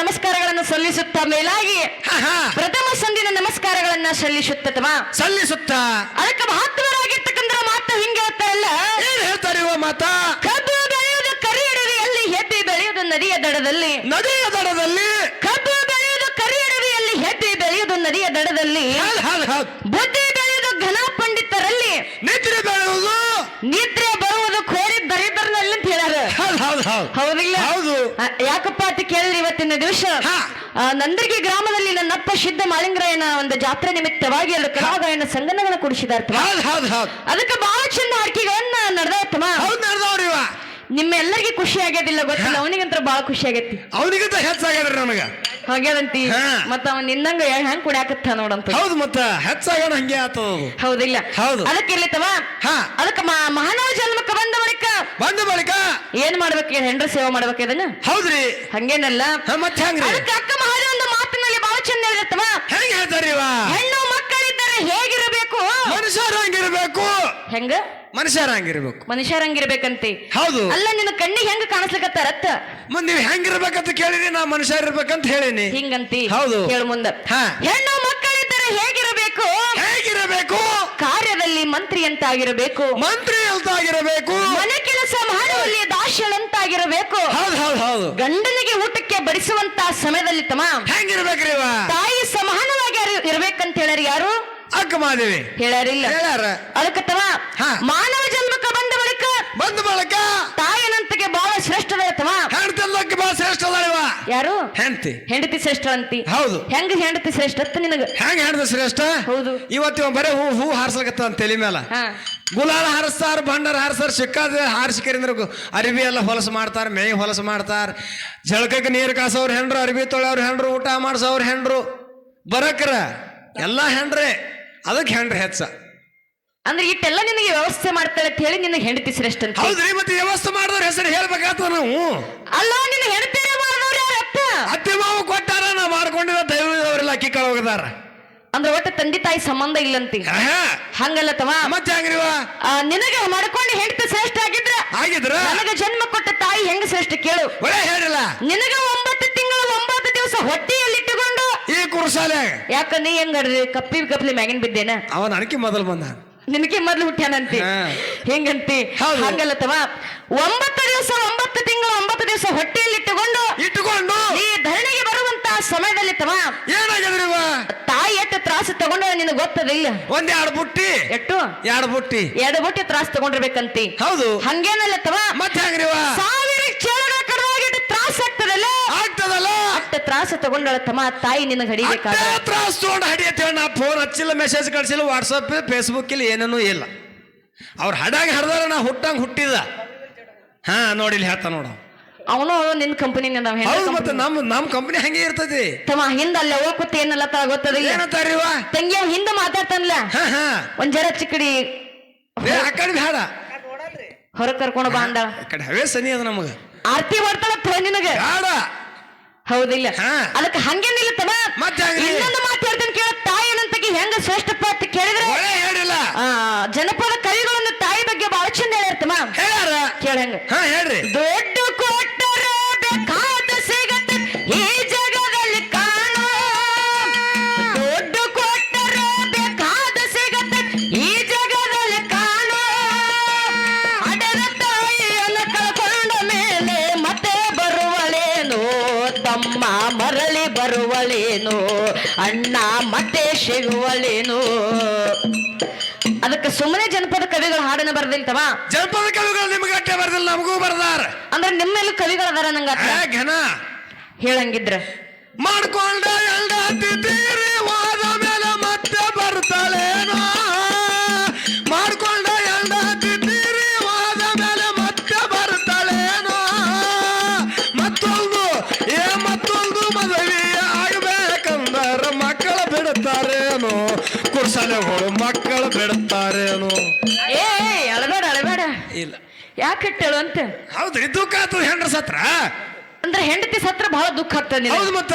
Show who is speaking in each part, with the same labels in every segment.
Speaker 1: ನಮಸ್ಕಾರಗಳನ್ನು ಸಲ್ಲಿಸುತ್ತ ಮೇಲಾಗಿ. ಪ್ರಥಮ ಸಂದಿನ ನಮಸ್ಕಾರಗಳನ್ನ ಸಲ್ಲಿಸುತ್ತವಾ
Speaker 2: ಸಲ್ಲಿಸುತ್ತ.
Speaker 1: ಅದಕ್ಕೆ ಮಹತ್ವರಾಗಿರ್ತಕ್ಕಂಥ ಮಾತು ಹಿಂಗೆ ಹೇಳ್ತಾರಲ್ಲ?
Speaker 2: ಏನ್ ಹೇಳ್ತಾರೆ ಇವ ಮಾತ?
Speaker 1: ಕಬ್ಬು ಬೆಳೆಯುವುದು ಕರಿ ಅಡವಿಯಲ್ಲಿ ಹೆಬ್ಬಿ ಬೆಳೆಯುವುದು ನದಿಯ ದಡದಲ್ಲಿ.
Speaker 2: ನದಿಯ ದಡದಲ್ಲಿ.
Speaker 1: ಕಬ್ಬು ಬೆಳೆಯುವುದು ಕರಿ ಅಡವಿಯಲ್ಲಿ ಹೆಬ್ಬಿ ಬೆಳೆಯುವುದು ನದಿಯ ದಡದಲ್ಲಿ. ಬುದ್ಧಿ ಬೆಳೆಯುವುದು ಘನ ಪಂಡಿತರಲ್ಲಿ.
Speaker 2: ನಿದ್ರೆ ಬೆಳೆಯುವುದು.
Speaker 1: ನಿದ್ರೆ ಬರುವುದು ಕೋರಿ ದರಿದ್ರನಲ್ಲಿ ಅಂತ ಹೇಳ್ಯಾರ
Speaker 2: ಹೌದ್ ಹೌದ್ ಹೌದ್.
Speaker 1: ಹೌದಿಲ್ಲ?
Speaker 2: ಹೌದು.
Speaker 1: ಯಾಕಪ್ಪ ಅಂತ ಕೇಳಿದ್ರೆ ಇವತ್ತಿನ ದಿವಸ ನಂದರ್ಗಿ ಗ್ರಾಮದಲ್ಲಿ ನನ್ನಪ್ಪ ಸಿದ್ಧ ಮಾಲಿಂಗರಾಯನ ಒಂದು ಜಾತ್ರೆ ನಿಮಿತ್ತವಾಗಿ ಎರಡು ಕಲಾಗಾಯನ ಸಂಗನಗಳನ್ನ
Speaker 2: ಹೌದ್
Speaker 1: ಅದಕ್ಕೆ ಬಹಳ ಚಂದ ಹೌದು ನಡೆದಾಯ್ತಮ್ಮ
Speaker 2: ಹೌದ್ ನಡೆದವ್ರಿ ಇವ
Speaker 1: ನಿಮ್ಮ ಎಲ್ಲರಿಗೂ ಖುಷಿ ಆಗ್ಯದಿಲ್ಲ ಗೊತ್ತಿಲ್ಲ ಅವನಿಗಂತ್ರ ಬಹಳ ಖುಷಿ ಆಗೈತಿ.
Speaker 2: ಅವನಿಗಿಂತ ಹೆಚ್ಚಾಗ್ಯದ್ರಿ ನನಗ
Speaker 1: ಹಾಗ್ಯಾದಂತಿ
Speaker 2: ಹಾ.
Speaker 1: ಮತ್ತ ಅವನ್ ನಿನ್ನಂಗ ಹೆಂಗ್ ಕುಡಿಯಾಕತ್ತ ನೋಡಂತ
Speaker 2: ಹೌದು ಮತ್ತ ಹೆಚ್ಚಾಗೋಣ ಹಂಗೆ ಆತದ ಅದು.
Speaker 1: ಹೌದಿಲ್ಲ
Speaker 2: ಹೌದು.
Speaker 1: ಅದಕ್ಕೆ ಇರ್ಲಿತ್ತವ?
Speaker 2: ಹಾ.
Speaker 1: ಅದಕ್ಕೆ ಮ- ಮಾನವ ಜನ್ಮಕ್ಕ ಬಂದ ಬಳಿಕ.
Speaker 2: ಬಂದ ಬಳಿಕ?
Speaker 1: ಏನ್ ಮಾಡ್ಬೇಕು ಹೆಂಡ್ರ ಸೇವೆ ಮಾಡ್ಬೇಕು ಇದನ್ನ?
Speaker 2: ಹೌದ್ರಿ.
Speaker 1: ಹಂಗೇನಲ್ಲ.
Speaker 2: ಹಾ, ಮತ್ತೆ ಹೆಂಗ್ರಿ?
Speaker 1: ಅದಕ್ಕೆ ಅಕ್ಕ ಮಹಾದೇವ ಒಂದು ಮಾತಿನಲ್ಲಿ ಬಹಳ ಚಂದ ಹೇಳಿದತ್ತವ
Speaker 2: ಹೆಂಗ್ ಹೇಳ್ತಾರಿ ಇವ
Speaker 1: ಹೆಣ್ಣು ಮಕ್ಕಳಿದ್ದರೆ ಹೇಗಿರಬೇಕು
Speaker 2: ಮನುಷ್ಯರ ಹಂಗಿರ್ಬೇಕು
Speaker 1: ಹೆಂಗ?
Speaker 2: ಮನುಷ್ಯರಂಗಿರ್ಬೇಕು.
Speaker 1: ಮನುಷ್ಯರಂಗಿರ್ಬೇಕಂತೆ.
Speaker 2: ಹೌದು.
Speaker 1: ಅಲ್ಲ ನಿನ್ನ ಕಣ್ಣಿಗೆ ಹೆಂಗ ಕಾಣಿಸ್ಲಿಕತ್ತಾರತ್ತ
Speaker 2: ಮುಂದ್ ನೀವ್ ಹೆಂಗಿರ್ಬೇಕಂತ ಕೇಳಿರಿ ನಾ ಮನುಷ್ಯ ಇರ್ಬೇಕಂತ ಹೇಳಿನಿ.
Speaker 1: ಹಿಂಗಂತಿ?
Speaker 2: ಹೌದು.
Speaker 1: ಹೇಳು ಮುಂದ.
Speaker 2: ಹಾ.
Speaker 1: ಹೆಣ್ಣು ಮಕ್ಕಳಿದ್ದರೆ ಹೇಗಿರಬೇಕು?
Speaker 2: ಹೇಗಿರಬೇಕು?
Speaker 1: ಕಾರ್ಯದಲ್ಲಿ ಮಂತ್ರಿ ಅಂತಾಗಿರಬೇಕು
Speaker 2: ಮಂತ್ರಿ ಅಂತ ಆಗಿರಬೇಕು
Speaker 1: ಮನೆ ಕೆಲಸ ಮಾಡುವಲ್ಲಿ ದಾಸ್ಯಳಂತಾಗಿರಬೇಕು.
Speaker 2: ಹೌದ್ ಹೌದು ಹೌದು.
Speaker 1: ಗಂಡನಿಗೆ ಊಟಕ್ಕೆ ಬಡಿಸುವಂತ ಸಮಯದಲ್ಲಿ ತಮ್ಮ
Speaker 2: ಹೆಂಗಿರ್ಬೇಕ್ರಿ ಇವ?
Speaker 1: ತಾಯಿ ಸಮಾನವಾಗಿ ಇರಬೇಕಂತ ಹೇಳ್ಯಾರ ಯಾರು?
Speaker 2: ಅಕ್ಕ ಮಾದೇವಿ
Speaker 1: ಹೇಳಾರಿಲ್ಲ
Speaker 2: ಹೇಳಾರ
Speaker 1: ಅದಕ್ಕೆ
Speaker 2: ಹಾ.
Speaker 1: ಮಾನವ ಜನ್ಮಕ್ಕ ಬಂದ ಬಳಿಕ
Speaker 2: ಬಂದ ಬಳಕ
Speaker 1: ತಾಯಿನಂತಗೆ ಬಹಳ ಶ್ರೇಷ್ಠದ ತಮ್ಮ
Speaker 2: ಹೆಣ್ತಲ್ಲಕ್ಕೆ ಬಾ ಶ್ರೇಷ್ಠ
Speaker 1: ಯಾರು?
Speaker 2: ಹೆಂಡತಿ.
Speaker 1: ಹೆಂಡತಿ ಶ್ರೇಷ್ಠ ಅಂತಿ.
Speaker 2: ಹೌದು.
Speaker 1: ಹೆಂಗ ಹೆಂಡತಿ ಶ್ರೇಷ್ಠ ಅಂತ ನಿನಗ?
Speaker 2: ಹೆಂಗ್ ಹೆಣ್ದ ಶ್ರೇಷ್ಠ?
Speaker 1: ಹೌದು.
Speaker 2: ಇವತ್ತು ಇವ ಬರೇ ಹೂ ಹೂ ಹಾರ್ಸಕತ್ತ ಅಂತ ತಲೆ ಮೇಲೆ
Speaker 1: ಹಾ.
Speaker 2: ಗುಲಾಲ ಹಾರಿಸ್ತಾರ ಭಂಡಾರ ಹಾರಿಸ್ತಾರ ಸಿಕ್ಕಾದ ಹಾರಿಸಿಕರಿಂದ್ರ ಅರಿವಿ ಎಲ್ಲ ಹೊಲಸು ಮಾಡ್ತಾರ ಮೇಯ್ ಹೊಲಸು ಮಾಡ್ತಾರ. ಜಳಕಕ್ಕೆ ನೀರು ಕಾಸವ್ರ ಹೆಂಡ್ರು ಅರಿವಿ ತೊಳೆಯವ್ರ ಹೆಂಡ್ರು ಊಟ ಮಾಡಿಸೋರ್ ಹೆಂಡ್ರು. ಬರಕ್ರ ಎಲ್ಲಾ ಹೆಂಡ್ರೆ. ಅದಕ್ಕೆ ಹೆಂಡ್ರಿ ಹೆಚ್ಚ.
Speaker 1: ಅಂದ್ರೆ ಇಟ್ಟೆಲ್ಲ ನಿನಗೆ ವ್ಯವಸ್ಥೆ ಮಾಡ್ತಾರೆ ಅಂತ ಹೇಳಿ ನಿನ್ನ ಹೆಂಡತಿ ಶ್ರೇಷ್ಠ ಅಂತ
Speaker 2: ಹೌದ್ರಿ ಮತ್ತೆ ವ್ಯವಸ್ಥೆ ಮಾಡಿದವ್ರ ಹೆಸರು ಹೇಳ್ಬೇಕಾಗ್ತದ ನಾವು?
Speaker 1: ಅಲ್ಲ ನಿನ್ನ ಹೆಂಡತಿ
Speaker 2: ಅತ್ತೆ ಮಾವು ಕೊಟ್ಟಾರ ನಾ ಮಾಡ್ಕೊಂಡಿರೋ ದೈವದವರೆಲ್ಲ ಅಕ್ಕಿ ಕಳ ಹೋಗದಾರ
Speaker 1: ಅಂದ್ರೆ ಒಟ್ಟು ತಂದೆ ತಾಯಿ ಸಂಬಂಧ ಇಲ್ಲಂತಿ. ಹಂಗಲ್ಲ ತವ
Speaker 2: ಮತ್ತೆ ಹಂಗ್ರಿವ
Speaker 1: ನಿನಗೆ ಮಾಡ್ಕೊಂಡು ಹೆಂಡತಿ ಶ್ರೇಷ್ಠ ಆಗಿದ್ರ?
Speaker 2: ಆಗಿದ್ರ?
Speaker 1: ನನಗೆ ಜನ್ಮ ಕೊಟ್ಟ ತಾಯಿ ಹೆಂಗ ಶ್ರೇಷ್ಠ ಕೇಳು.
Speaker 2: ಒಳ್ಳೆ ಹೇಳಿಲ್ಲ
Speaker 1: ನಿನಗ ಒಂಬತ್ತು ತಿಂಗಳು ಒಂಬತ್ತು ದಿವಸ ಹೊಟ್ಟೆಯಲ್ಲಿಟ್ಟುಕೊಂಡು
Speaker 2: ಕುರ್ಸಾಲ್ಯಾಗ
Speaker 1: ಯಾಕ ನೀ ಹೆಂಗಡ್ರಿ ಕಪ್ಪಿ ಕಪ್ಲಿ ಮ್ಯಾಗಿನ್ ಬಿದ್ದೇನ?
Speaker 2: ಅವನ ಅಣಕಿ ಮೊದಲು ಬಂದ.
Speaker 1: ನಿನಗೆ ಮೊದಲು ಹುಟ್ಟ್ಯಾನಂತಿ. ಹೆಂಗಂತಿ?
Speaker 2: ಹೌದು.
Speaker 1: ಹಂಗಲ್ಲ ತಮ್ಮ ಒಂಬತ್ತು ದಿವಸ ಒಂಬತ್ತು ತಿಂಗಳು ಒಂಬತ್ತು ದಿವಸ ಹೊಟ್ಟೆಯಲ್ಲಿ
Speaker 2: ಇಟ್ಟುಕೊಂಡು
Speaker 1: ಇಟ್ಟುಕೊಂಡು. ಈ ಧರಣಿಗೆ ಬರುವಂತ ಸಮಯದಲ್ಲಿ
Speaker 2: ತವ
Speaker 1: ತಾಯಿ ಎಷ್ಟು ತ್ರಾಸು ತಗೊಂಡ ನಿನಗೆ ಗೊತ್ತದಿಲ್ಲ.
Speaker 2: ಒಂದ್ ಎರಡು ಬುಟ್ಟಿ.
Speaker 1: ಎಟ್ಟು?
Speaker 2: ಎರಡು ಬುಟ್ಟಿ.
Speaker 1: ಎರಡು ಬುಟ್ಟಿ ತ್ರಾಸು ತಗೊಂಡಿರ್ಬೇಕಂತಿ.
Speaker 2: ಹೌದು.
Speaker 1: ಹಂಗೇನಲ್ಲ ತವ
Speaker 2: ಮತ್ತೆ ಹೆಂಗ್ರಿವ
Speaker 1: ಸಾವಿರ ಆಗ್ತದಲ್ಲ ಅಷ್ಟ ತ್ರಾಸ ತಗೊಂಡಳ ತಮ್ಮ ತಾಯಿ ನಿನಗೆ ಹಡಿಬೇಕಾದ
Speaker 2: ಅಷ್ಟೇ ಹಡಿ ತಗೊಂಡು ಹೇಳ ನಾ ಫೋನ್ ಹಚ್ಚಿಲ್ಲ ಮೆಸೇಜ್ ಕಳಿಸಿಲ್ಲ ವಾಟ್ಸಪ್ ಫೇಸ್ಬುಕ್ ಇಲ್ಲಿ ಏನೇನೂ ಇಲ್ಲ. ಅವ್ರು ಹಡಾಗಿ ಹಡ್ದಾರ ನಾ ಹುಟ್ಟಂಗೆ ಹುಟ್ಟಿದ. ಹಾ ನೋಡಿಲ್ಲಿ ಹೇಳ್ತಾ ನೋಡ.
Speaker 1: ಅವನು ನಿನ್ ಕಂಪನಿ
Speaker 2: ಹೌದು ಮತ್ತೆ ನಮ್ಮ ನಮ್ಮ ಕಂಪನಿ ಹಂಗೆ ಇರ್ತದೆ.
Speaker 1: ತಮ್ಮ ಹಿಂದ ಅಲ್ಲ ಹೋಗ್ಕೊತ ಏನಲ್ಲ ತಾ ಗೊತ್ತದಿಲ್ಲ
Speaker 2: ಏನಂತಾರಿವ
Speaker 1: ತಂಗಿ ಅವ್ ಹಿಂದ ಮಾತಾಡ್ತಾನಲ್ಲ
Speaker 2: ಹಾ ಹಾ.
Speaker 1: ಒಂದ್ ಜರ ಚಿಕ್ಕಡಿ
Speaker 2: ಆ ಕಡೆ ಬೇಡ.
Speaker 1: ಹೊರ ಕರ್ಕೊಂಡು ಬಾ
Speaker 2: ಕಡೆ ಹವೇ ಸನಿ ಅದ ನಮಗ.
Speaker 1: ಆರ್ತಿ ಮಾಡ್ತಾಳ ನಿನಗೆ.
Speaker 2: ಬೇಡ.
Speaker 1: ಹೌದಿಲ್ಲ
Speaker 2: ಹಾ.
Speaker 1: ಅದಕ್ಕೆ ಹಂಗೇನಿಲ್ಲ
Speaker 2: ಮತ್ತೆ
Speaker 1: ಇನ್ನೊಂದು ಮಾತು ಹೇಳ್ತೀನಿ ಕೇಳ. ತಾಯಿ ಏನಂತಕ್ಕೆ ಹೆಂಗ ಶ್ರೇಷ್ಠಪ್ಪ ಅಂತ ಕೇಳಿದ್ರೆ? ಜನಪದ ಕವಿಗಳನ್ನು ತಾಯಿ ಬಗ್ಗೆ ಬಹಳ ಚಂದ ಹೇಳ್ತಮ್ಮ
Speaker 2: ಹೇಳ್ಯಾರ?
Speaker 1: ಕೇಳ ಹೆಂಗ.
Speaker 2: ಹಾ ಹೇಳ್ರಿ.
Speaker 1: ತಮ್ಮ ಮರಳಿ ಬರುವಳೇನು? ಅಣ್ಣ ಮತ್ತೆ ಸಿಗುವಳೇನು? ಅದಕ್ಕೆ ಸುಮ್ಮನೆ ಜನಪದ ಕವಿಗಳು ಹಾಡನ್ನ ಬರ್ದಿಲ್ತವ?
Speaker 2: ಜನಪದ ಕವಿಗಳು ನಿಮ್ಗೆ ಅಟ್ಟೆ ಬರ್ದಿಲ್ಲ ನಮಗೂ ಬರ್ದಾರ.
Speaker 1: ಅಂದ್ರೆ ನಿಮ್ಮೆಲ್ಲೂ ಕವಿಗಳು ಅದಾರ ನಂಗ ಹೇಳಂಗಿದ್ರ.
Speaker 2: ಮಾಡ್ಕೊಂಡ ಎಲ್ಲ ತಿರಿ ವಾದ ಮೇಲೆ ಮತ್ತೆ ಬರ್ತಾಳೇನೋ?
Speaker 1: ಯಾಕೆ ಇಟ್ಟಳು ಅಂತ?
Speaker 2: ಹೌದ್ರಿ ದುಃಖ ಆತು ಹೆಂಡ್ರ ಸತ್ರ?
Speaker 1: ಅಂದ್ರೆ ಹೆಂಡತಿ ಸತ್ರ ಬಹಳ ದುಃಖ ಆಗ್ತದೆ ನಿನಗೆ.
Speaker 2: ಹೌದು ಮತ್ತ?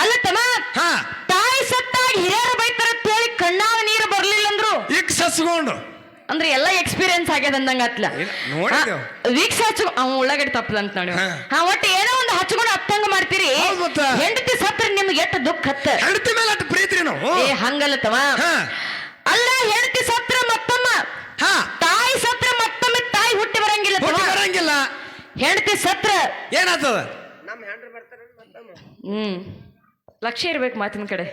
Speaker 1: ಅಲ್ಲ ತಮ್ಮ
Speaker 2: ಹಾ.
Speaker 1: ತಾಯಿ ಸತ್ತಾಗ ಹಿರಿಯರು ಬೈತಾರ ಅಂತ ಕಣ್ಣಾವ ಕಣ್ಣಾಗ ನೀರು ಬರ್ಲಿಲ್ಲ ಅಂದ್ರು?
Speaker 2: ಈಗ ಸಸ್ಕೊಂಡು
Speaker 1: ಅಂದ್ರೆ ಎಲ್ಲ ಎಕ್ಸ್ಪೀರಿಯನ್ಸ್ ಆಗ್ಯದ ಅಂದಂಗ ಅತ್ಲ
Speaker 2: ನೋಡಿದ್ದೇವ್.
Speaker 1: ವೀಕ್ಸ್ ಹಚ್ಚು ಅವ್ ಉಳ್ಳಾಗಡ್ಡಿ ತಪ್ಪದಂತ ನೋಡಿ.
Speaker 2: ಹಾ.
Speaker 1: ಹಾ ಒಟ್ಟು ಏನೋ ಒಂದು ಹಚ್ಕೊಂಡು ಅತ್ತಂಗ ಮಾಡ್ತೀರಿ.
Speaker 2: ಹೌದ್ ಮತ್ತ.
Speaker 1: ಹೆಂಡತಿ ಸತ್ರ ನಿಮ್ಗೆ ಎಷ್ಟು ದುಃಖ ಹತ್ತ
Speaker 2: ಹೆಂಡತಿ ಮೇಲೆ ಅಷ್ಟು ಪ್ರೀತಿ ರೀ ನಾವು
Speaker 1: ಏ ಹಂಗಲ್ಲತ್ತವ
Speaker 2: ಹಾ.
Speaker 1: ಅಲ್ಲ ಹೆಂಡತಿ ಸತ್ರ ಮತ್ತಮ್ಮ.
Speaker 2: ಹಾ
Speaker 1: ತಾಯಿ ಸತ್ರ ಮತ್ತೊಮ್ಮೆ ತಾಯಿ ಹುಟ್ಟಿ ಬರಂಗಿಲ್ಲ
Speaker 2: ಹುಟ್ಟಿ ಬರಂಗಿಲ್ಲ.
Speaker 1: ಹೆಂಡತಿ ಸತ್ರ.
Speaker 2: ಏನಾಗ್ತದ?
Speaker 1: ಹ್ಮ್. ಲಕ್ಷ್ಯ ಇರ್ಬೇಕು ಮಾತಿನ ಕಡೆ.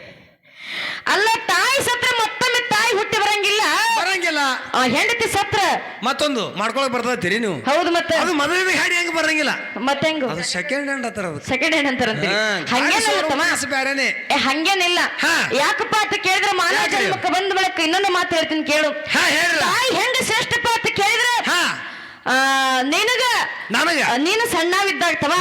Speaker 1: ಅಲ್ಲ ತಾಯಿ ಸತ್ರ ಮತ್ತೊಮ್ಮೆ ತಾಯಿ ಹುಟ್ಟಿ ಬರಂಗಿಲ್ಲ.
Speaker 2: ಬರಂಗಿಲ್ಲ.
Speaker 1: ಆ, ಹೆಂಡತಿ ಸತ್ರ.
Speaker 2: ಮತ್ತೊಂದು ಮಾಡ್ಕೊಳಕ್ ಬರ್ತೈತಿರಿ ನೀವು.
Speaker 1: ಹೌದು ಮತ್ತೆ.
Speaker 2: ಅದು ಮದುವೆ ಹಾಡಿ ಹೆಂಗ್ ಬರಂಗಿಲ್ಲ.
Speaker 1: ಮತ್ತೆ ಹೆಂಗ್?
Speaker 2: ಅದು ಸೆಕೆಂಡ್ ಹ್ಯಾಂಡ್ ಅಂತಾರ ಅದು.
Speaker 1: ಸೆಕೆಂಡ್ ಹ್ಯಾಂಡ್
Speaker 2: ಅಂತಾರಂತೆ
Speaker 1: ಹಂಗೇನಲ್ಲ ತಮ್ಮ.
Speaker 2: ಬ್ಯಾರೆನೆ.
Speaker 1: ಏ ಹಂಗೇನಿಲ್ಲ.
Speaker 2: ಹಾ.
Speaker 1: ಯಾಕಪ್ಪ ಅಂತ ಕೇಳಿದ್ರೆ ಮಾನವ
Speaker 2: ಯಾಕ್ರಿ?
Speaker 1: ಜನ್ಮಕ್ಕೆ ಬಂದ ಬಳಿಕ ಇನ್ನೊಂದು ಮಾತು ಹೇಳ್ತೀನಿ ಕೇಳು.
Speaker 2: ಹಾ ಶ್ರೇಷ್ಠ
Speaker 1: ತಾಯಿ ಹೆಂಗ ಶ್ರೇಷ್ಠಪ್ಪ ಅಂತ ನಿನಗ?
Speaker 2: ನನಗ?
Speaker 1: ನೀನು ಸಣ್ಣವಿದ್ದಾಗ್ತವ.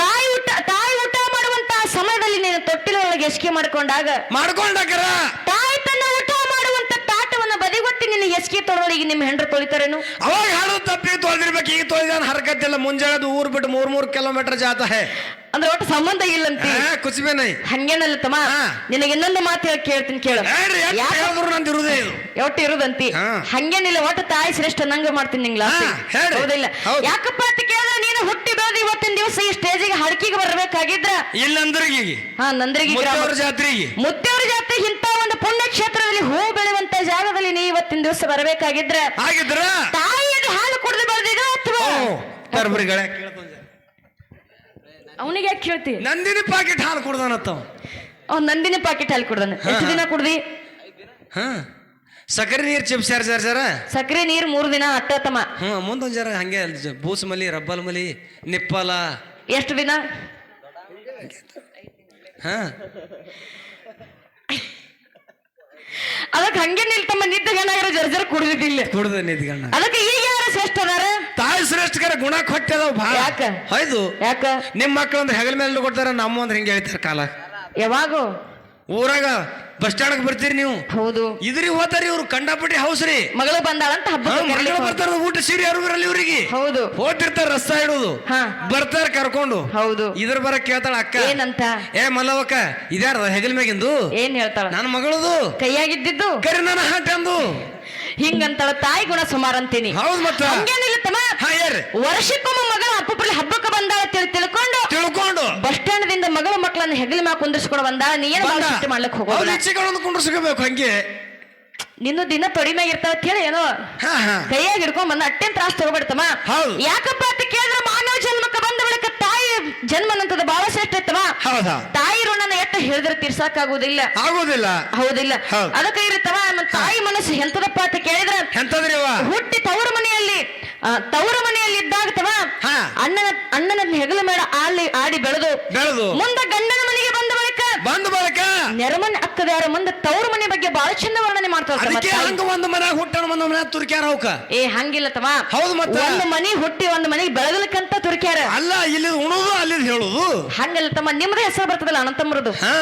Speaker 1: ತಾಯಿ ಊಟ ತಾಯಿ ಊಟ ಮಾಡುವಂತ ಸಮಯದಲ್ಲಿ ನೀನು ತೊಟ್ಟಿಲೊಳಗೆ ಎಸ್ಕೆ ಮಾಡ್ಕೊಂಡಾಗ?
Speaker 2: ಮಾಡ್ಕೊಂಡಾಕರ
Speaker 1: ಬದಿಗೊತ್ತಿ ಎಸ್ಕಿ ತೊಳೆದ್ರೆ ಈಗ ನಿಮ್ಮ ಹೆಂಡ್ರು ತೊಳಿತಾರೇನು?
Speaker 2: ಅವಾಗ ಹೇಳೋದು ತಪ್ಪಿ ತೊಳೆದಿರ್ಬೇಕು ಈಗ ತೊಳೆದ ಹರಕತ್ತಿಲ್ಲ ಮುಂಜಾನೆ ಊರ್ ಬಿಟ್ಟು ಮೂರ್ ಮೂರ್ ಕಿಲೋಮೀಟರ್ ಜಾತ ಹೇ.
Speaker 1: ಅಂದ್ರೆ ಒಟ್ಟು ಸಂಬಂಧ ಇಲ್ಲಂತೆ.
Speaker 2: ಹಾ, ಕುಚ್ ಬಿ ನೈ
Speaker 1: ಹಂಗೇನಲ್ಲ ತಮ್ಮ.
Speaker 2: ಹಾ.
Speaker 1: ನಿನಗೆ ಇನ್ನೊಂದು ಮಾತು ಹೇಳಿ ಕೇಳ್ತೀನಿ ಕೇಳು.
Speaker 2: ನಂದು ಇರುದೇ ಇದು
Speaker 1: ಒಟ್ಟು ಇರುದಂತಿ.
Speaker 2: ಹಾ.
Speaker 1: ಹಂಗೇನಿಲ್ಲ ಒಟ್ಟು ತಾಯಿ ಶ್ರೇಷ್ಠ ನಂಗ ಮಾಡ್ತೀನಿ ನಿಂಗ್ಲ.
Speaker 2: ಹಾ.
Speaker 1: ಹೌದಿಲ್ಲ.
Speaker 2: ಹೌದು.
Speaker 1: ಯಾಕಪ್ಪ ಅಂತ ಕೇಳಿದ್ರೆ ನೀನು ಹುಟ್ಟಿ ಬೆಳೆದು ಇವತ್ತಿನ ದಿವಸ ಈ ಸ್ಟೇಜಿಗೆ ಹಡಕಿಗೆ ಬರ್ಬೇಕಾಗಿದ್ರ? ಹಾ ನಂದ್ರಿಗೆ ಗ್ರಾಮ.
Speaker 2: ಜಾತ್ರೆಗೆ.
Speaker 1: ಮುತ್ತೇವ್ರ ಜಾತ್ರೆ ಇಂತ ಒಂದು ಪುಣ್ಯ ಕ್ಷೇತ್ರದಲ್ಲಿ ಹೂ ಬೆಳೆಯುವಂತ ಜಾಗದಲ್ಲಿ ನೀ ಇವತ್ತಿನ ದಿವಸ ಬರಬೇಕಾಗಿದ್ರೆ
Speaker 2: ಆಗಿದ್ರ
Speaker 1: ತಾಯಿಯಲ್ಲಿ ಹಾಲು ಕುಡಿದು ಬರ್ದಿದ ಅಥವಾ ಅವನಿಗೆ ಯಾಕೆ ಕೇಳ್ತಿ?
Speaker 2: ನಂದಿನಿ ಪಾಕೆಟ್ ಹಾಲು ಕುಡ್ದಾನತ್ತ
Speaker 1: ಅವ್ನು ನಂದಿನಿ ಪಾಕೆಟ್ ಹಾಲು ಕುಡ್ದಾನ. ಎಷ್ಟು ದಿನ ಕುಡ್ದಿ?
Speaker 2: ಹಾ ಸಕ್ಕರೆ ನೀರು ಚಿಪ್ಸ್ ಯಾರ ಸರ್ ಸರ್
Speaker 1: ಸಕ್ಕರೆ ನೀರು ಮೂರು ದಿನ ಅಟ್ಟತಮ
Speaker 2: ಹ್ಞೂ ಮುಂದೊಂದು ಜರ ಹಂಗೆ ಬೂಸ್ ಮಲಿ ರಬ್ಬಲ್ ಮಲಿ ನಿಪ್ಪಲ.
Speaker 1: ಎಷ್ಟು ದಿನ?
Speaker 2: ಹಾ.
Speaker 1: ಅದಕ್ಕೆ ಹಂಗೆ ನಿಲ್ತಮ್ಮ ನಿದ್ದಾಗ ಏನಾಗೋ ಜರ ಜರ ಕುಡಿದಿದ್ದಿಲ್ಲ.
Speaker 2: ಕುಡ್ದ ನಿದ್ಗಣ್ಣ
Speaker 1: ಅದಕ್ಕೆ ಈಗ ಯಾರು ಶ್ರೇಷ್ಠ ಅದಾರ?
Speaker 2: ತಾಯಿ ಶ್ರೇಷ್ಠಕರ ಗುಣ ಕೊಟ್ಟದವ್ ಭಾಳ
Speaker 1: ಯಾಕ?
Speaker 2: ಹೌದು.
Speaker 1: ಯಾಕ?
Speaker 2: ನಿಮ್ಮ ಮಕ್ಕಳು ಒಂದು ಹೆಗಲ ಮೇಲೆ ಕೊಡ್ತಾರ ನಮ್ಮ ಒಂದು ಹಿಂಗೆ ಹೇಳ್ತಾರ ಕಾಲ.
Speaker 1: ಯಾವಾಗೋ?
Speaker 2: ಊರಾಗ ಬಸ್ ಸ್ಟ್ಯಾಂಡ್ ಬರ್ತೀರಿ ನೀವು.
Speaker 1: ಹೌದು.
Speaker 2: ಇದ್ರಿ ಹೋತಾರಿ ಇವ್ರು ಕಂಡಾಪಟ್ಟಿ ಹೌಸ್ ರೀ.
Speaker 1: ಮಗಳು ಬಂದಾಳಂತ ಹಬ್ಬ
Speaker 2: ಮಗಳು ಬರ್ತಾರ ಊಟ ಸೀರಿ ಯಾರು ಬರಲ್ಲ ಇವ್ರಿಗೆ.
Speaker 1: ಹೌದು.
Speaker 2: ಹೋಗ್ತಿರ್ತಾರ ರಸ್ತಾ ಇಡೋದು.
Speaker 1: ಹಾ.
Speaker 2: ಬರ್ತಾರ ಕರ್ಕೊಂಡು.
Speaker 1: ಹೌದು.
Speaker 2: ಇದ್ರ ಬರ ಕೇಳ್ತಾಳ ಅಕ್ಕ.
Speaker 1: ಏನಂತ?
Speaker 2: ಏ ಮಲ್ಲವಕ್ಕ ಇದ್ಯಾರ ಹೆಗಲ ಮ್ಯಾಗಿಂದು?
Speaker 1: ಏನ್ ಹೇಳ್ತಾಳ?
Speaker 2: ನನ್ನ ಮಗಳದು.
Speaker 1: ಕೈಯಾಗಿದ್ದಿದ್ದು?
Speaker 2: ಕರಿ ನನ್ನ ಹಾಟೆ ಅಂದು.
Speaker 1: ಹಿಂಗಂತಾಳ ತಾಯಿ ಗುಣ ಸುಮಾರು ಅಂತೀನಿ.
Speaker 2: ಹೌದು ಮತ್ತ.
Speaker 1: ವರ್ಷಕ್ಕೊಮ್ಮ ಮಗಳ ಅಪ್ಪಪ್ಪಲ್ಲಿ ಹಬ್ಬಕ್ಕೆ ಬಂದಾಳ ಬಸ್ ಸ್ಟ್ಯಾಂಡ್ ದಿಂದ ಮಗಳ ಮಕ್ಕಳನ್ನ ಹೆಗಲ ಮ್ಯಾಗ ಕುಂದಿರ್ಸ್ಕೊಂಡು ಬಂದ ನೀ ಏನ್ ಭಾಳ ಸಿಟ್ಟು ಮಾಡ್ಲಿಕ್ ಹೋಗೋದಿಲ್ಲ?
Speaker 2: ಇಚ್ಛೆಗಳನ್ನು ಕುಂಡ್ರಿಸ್ಕೋಬೇಕು ಹಂಗೆ.
Speaker 1: ನಿನ್ನ ದಿನ ತೊಡಿ ಮ್ಯಾಗ ಇರ್ತಾವ ಕೇಳಿ ಏನೋ
Speaker 2: ಹಾ ಹಾ.
Speaker 1: ಕೈಯಾಗ ಹಿಡ್ಕೊಂಡ್ ಬಂದ ಅಟ್ಟೇನ್ ತ್ರಾಸ ತಗೋಬಿಡ್ತಮ್ಮ
Speaker 2: ಹೌದು.
Speaker 1: ಯಾಕಪ್ಪ ಅಂತ ಕೇಳಿದ್ರೆ ಮಾನವ ಜನ್ಮಕ್ಕೆ ಬಂದ ಬಳಿಕ ತಾಯಿ ಜನ್ಮನಂತದ ಬಾಳ ಬಹಳ ಶ್ರೇಷ್ಠ ಇತ್ತಮ್ಮ.
Speaker 2: ಹೌದಾ?
Speaker 1: ತಾಯಿ ಋಣನ ಎಷ್ಟು ಹೇಳಿದ್ರೆ ತೀರ್ಸಾಕಾಗುದಿಲ್ಲ
Speaker 2: ಆಗೋದಿಲ್ಲ
Speaker 1: ಹೌದಿಲ್ಲ.
Speaker 2: ಹೌದು.
Speaker 1: ಅದಕ್ಕೆ ಇರುತ್ತವ ನಮ್ಮ ತಾಯಿ ಮನಸ್ಸು ಎಂತದಪ್ಪ ಅಂತ ಕೇಳಿದ್ರೆ
Speaker 2: ಎಂತದ್ರಿ
Speaker 1: ಹುಟ್ಟಿ ತವರು ತವರು ಮನೆಯಲ್ಲಿ ಇದ್ದಾಗತವ
Speaker 2: ಹಾ.
Speaker 1: ಅಣ್ಣನ ಅಣ್ಣನ ಹೆಗಲ ಮೇಡ ಆಡಿ ಆಡಿ ಬೆಳೆದು
Speaker 2: ಬೆಳೆದು
Speaker 1: ಮುಂದೆ ಗಂಡನ ಮನೆಗೆ ಬಂದ ಬಳಿಕ
Speaker 2: ಬಂದ ಬಳಿಕ
Speaker 1: ನೆರಮನೆ ಅಕ್ಕದಾರ ಮುಂದೆ ತವರ ಮನೆ ಬಗ್ಗೆ ಬಹಳ ಚಂದ ವರ್ಣನೆ ಮಾಡ್ತಾರೆ
Speaker 2: ಹಂಗ ಒಂದು ಹುಟ್ಟಣ ಒಂದು ಮನೆ ತುರ್ಕ್ಯಾರ
Speaker 1: ಏ ಹಂಗಿಲ್ಲ ತವಾ
Speaker 2: ಹೌದು ಮತ್ತೆ?
Speaker 1: ಒಂದು ಮನೆ ಹುಟ್ಟಿ ಒಂದು ಮನೆಗೆ ಬೆಳಗಲಿಕ್ಕಂತ ತುರ್ಕ್ಯಾರ.
Speaker 2: ಅಲ್ಲ ಇಲ್ಲಿ ಉಣೋದು ಅಲ್ಲಿ ಹೇಳುದು.
Speaker 1: ಹಂಗಿಲ್ಲ ತಮ್ಮ ನಿಮ್ದು ಹೆಸರು ಬರ್ತದಲ್ಲ ಅನಂತಮ್ರದು
Speaker 2: ಹಾ.